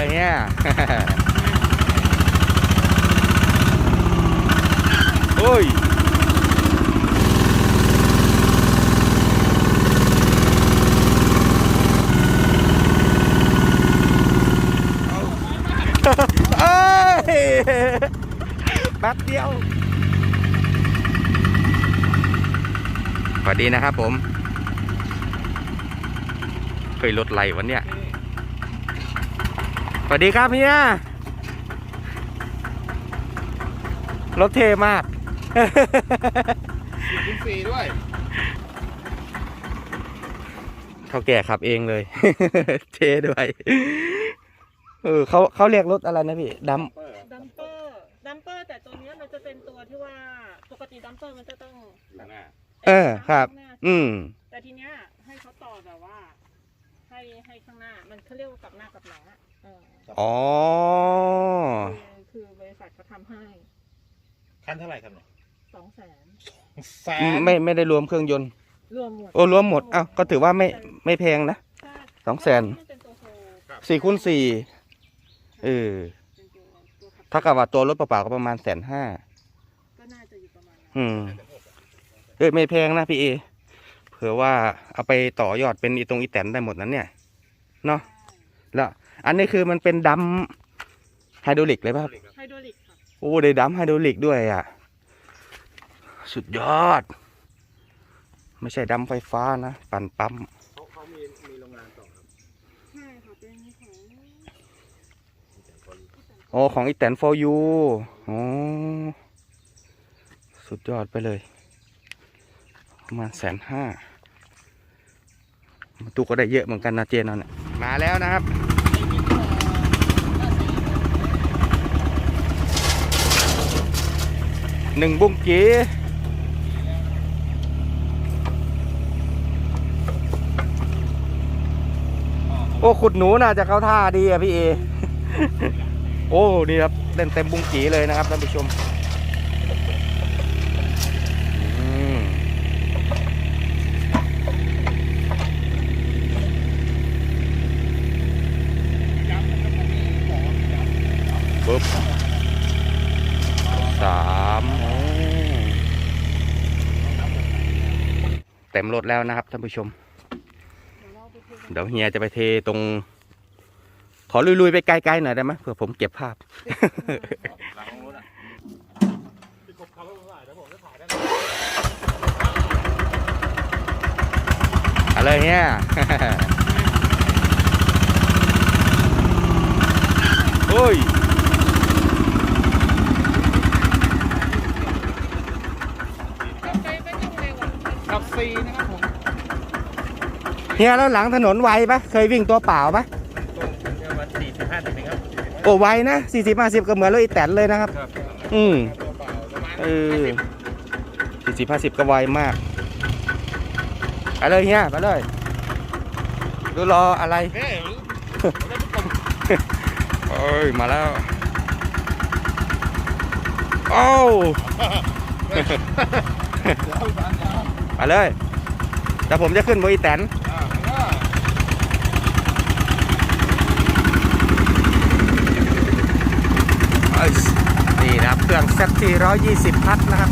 เลยเนี่ยโอ้ยเอ้ยแป๊บเดียวสวัสดีนะครับผม เคยรถไหลวันเนี้ย วัสดีครับเฮียรถเท่มากคุณฟรีด้วยเท่าแก่ขับเองเลย เท่ด้วยเออเขาเขาเรียกรถอะไรนะพี่ดัมดัมเปอร์ดัมเปอร์แต่ตัวเนี้ยมันจะเป็นตัวที่ว่าปกติดัมเปอร์มันจะต้องอยู่หน้าเออครับข้างหน้าอืม แต่ทีเนี้ยให้เขาต่อแบบว่า ให้ให้ข้างหน้า มันเขาเรียกว่ากลับหน้ากลับหลังอะ เอออ๋อ คือคือบริษัทเขาทำให้คันเท่าไหร่ครับเนี่ยสองแสนแสอืมนไม่ไม่ได้รวมเครื่องยนต์ รวมหมดโอ้รวมหมดอ้าวก็ถือว่าไม่ไม่แพงนะใช่สองแสนมันเป็นตัวโชว์สี่คูณสี่เออเป็นตัวตัวขับถ้ากับว่าตัวรถเปล่าๆก็ประมาณแสนห้าก็น่าจะอยู่ประมาณนั้นอืม เอ้ยไม่แพงนะพี่เอ เผื่อว่าเอาไปต่อยอดเป็นอีตรงอีแตนได้หมดนั้นเนี่ย เนาะ แล้ว อันนี้คือมันเป็นดัมไฮดรอลิกเลยป่ะครับไฮดรอลิกค่ะโอ้ได้ดัมไฮดรอลิกด้วยอะ สุดยอด ไม่ใช่ดัมไฟฟ้านะปั่นปั๊มเขาเขามีมีโรงงานต่อครับใช่ค่ะเป็นของอ๋อของอีแตน for you อ๋อสุดยอดไปเลย ประมาณแสนห้าตุกก็ได้เยอะเหมือนกันนะเจนเอาเนี่ยมาแล้วนะครับ หนึ่งบุ้งกีโอ้ขุดหนูน่าจะเข้าท่าดีอะพี่เอ โอ้ นี่ครับเล่นเต็มบุ้งกีเลยนะครับท่านผู้ชมอืมปึ๊บสามโอ้เต็มรถแล้วนะครับท่านผู้ชม เดี๋ยวเฮียจะไปเทตรง ขอลุยๆไปไกลๆหน่อยได้ไหมเผื่อผมเก็บภาพหลังรถอะที่กบเขาถ่ายแล้วผมจะถ่ายได้อะไรเฮียโอ้ย ไปไม่ต้องเร็วอะ ขับฟรีนะครับผม เฮียแล้วหลังถนนไวปะเคยวิ่งตัวเปล่าปะตรงประมาณสี่สิบห้าสิบเองครับโอ้ไวนะสี่สิบห้าสิบก็เหมือนรถอีแตนเลยนะครับครับอืมตัวเปล่าประมาณเออสี่สิบห้าสิบก็ไวมากไปเลยเฮียไปเลยดูรออะไรเฮ้ยได้ทุกคนเอ้ยมาแล้วโอ้วไปเลยแต่ผมจะขึ้นบนอีแตน อ่าก็ เอ้ยนี่นะค เครื่อง ZT 120 พัทนะครับ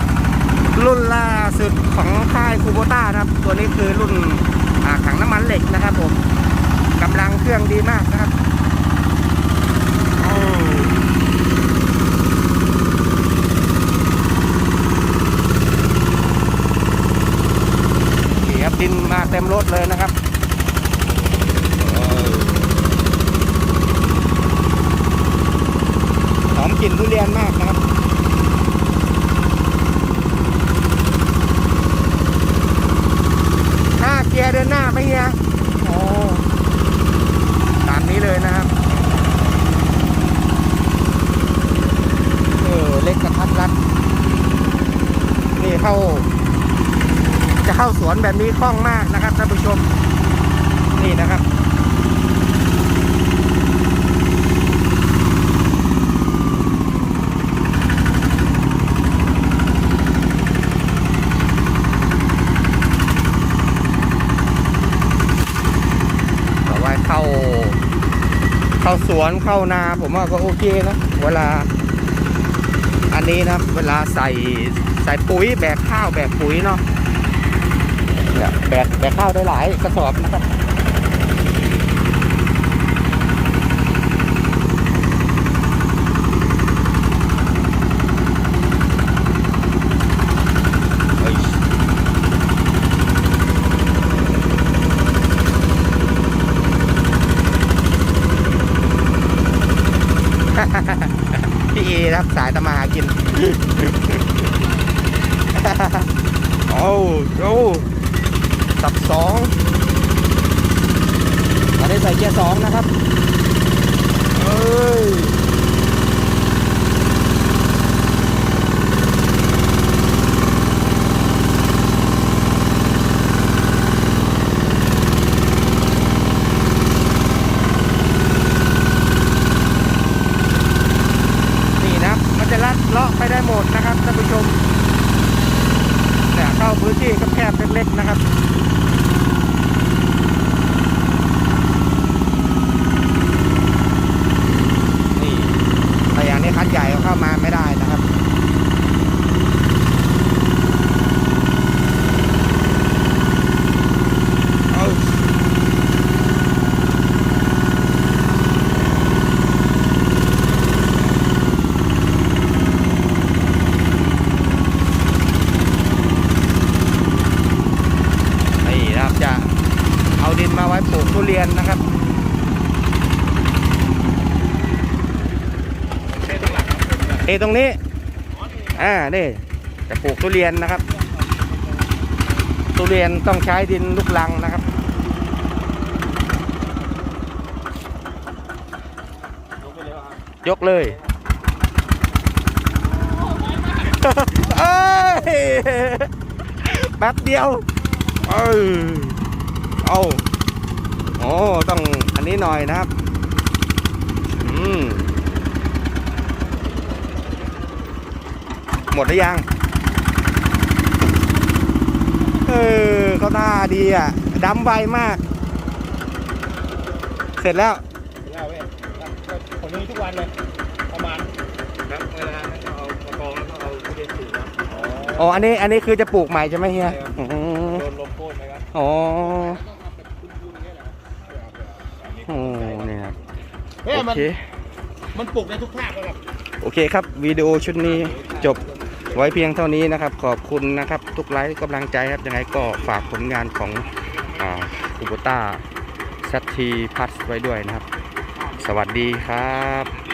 รุ่นล่าสุดของค่ายคูโบต้านะครับ ตัวนี้คือรุ่นถังน้ำมันเหล็กนะครับผมกำลังเครื่องดีมากนะครับโอ้นี่ครับดินมาเต็มรถเลยนะครับหอมกลิ่นทุเรียนมากนะครับ หน้าเกียร์เดินหน้าไหมเฮียโอ้ตามนี้เลยนะครับ เออ เล็กกระทัดรัด นี่เข้า จะเข้าส วนแบบนี้คล่องมากนะครับท่านผู้ชมนี่นะครับ ต่อไปเข้าเข้า เข้าสวนเข้านาผมว่าก็โอเคนะเวลา อันนี้นะเวลาใส่ใส่ปุ๋ยแบกข้าวแบกปุ๋ยเนาะ เนี่ยแบกแบกข้าวได้หลายกระสอบนะครับเฮ้ยพี่เอครับสายตะมาหากินโอ้โอ้ สับสองอันนี้ใส่เกียร์สองนะครับเอ้ยนี่นะมันจะลัดเลาะไปได้หมดนะครับท่านผู้ชมาพื้นที่แคบๆเล็กๆนะครับนี่แต่อย่างนี้คันใหญ่ก็เข้ามาไม่ได้นะครับ เอานี่นะครับจะเอาดินมาไว้ปลูกทุเรียนนะครับ เอตรงนี้ อ่า นี่ จะปลูกทุเรียนนะครับ ทุเรียนต้องใช้ดินลูกลังนะครับ ยกเลยเอ้ยแป๊บเดียว เอ้ยเอาโอ้ ต้องอันนี้หน่อยนะครับ อืม หมดหรือยัง เออเขาท่าดีอะดำไวมาก เสร็จแล้วแล้วเว้ยผมนี้ทุกวันเลย ประมาณครับเวลานั้นก็เอามากองแล้วก็เอาทุเรียนสูงนะอ๋ออันนี้อันนี้คือจะปลูกใหม่ใช่ไหมเฮียใช่ครับอืมโดนลมโค่นไหมครับอ๋อโอ้นี่ครับเฮ้ยโอมันเคมันปลูกในทุกภาคเลยครับ โอเคครับวิดีโอชุดนี้จบ ไว้เพียงเท่านี้นะครับ ขอบคุณนะครับ ทุกไลค์กำลังใจครับยังไงก็ฝากผลงานของคูโบต้าซัตทีพัสไว้ด้วยนะครับ สวัสดีครับ